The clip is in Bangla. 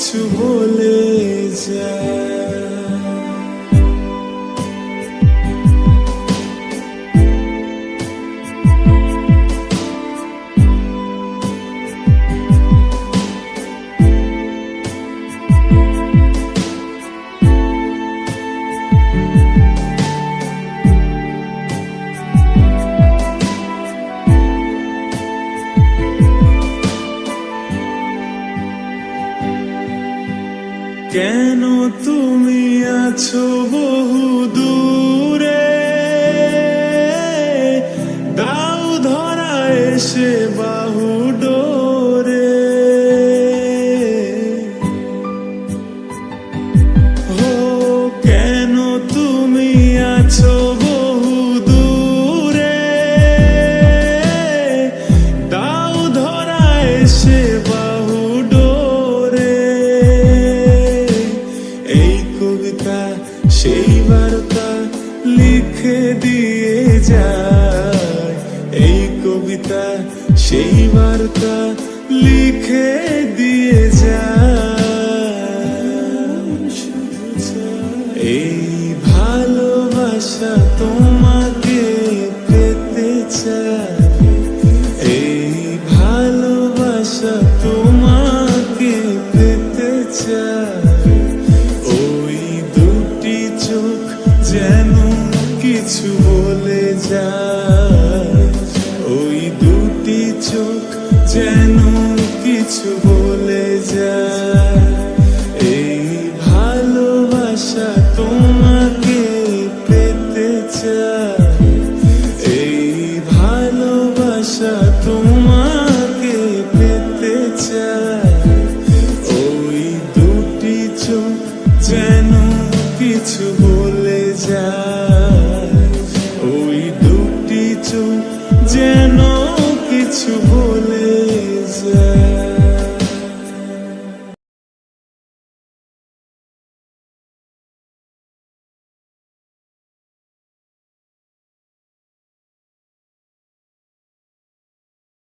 কিছু বলে যায়। কেন তুমি আছো বহু দূরে সেই বার্তা লিখে দিয়ে যায়। এই ভালোবাসা তোমাকে পেতে চায়। এই ভালোবাসা তোমাকে পেতে চায়। ওই দুটি চোখ যেন কিছু বলে যায়। কিছু বলে যা।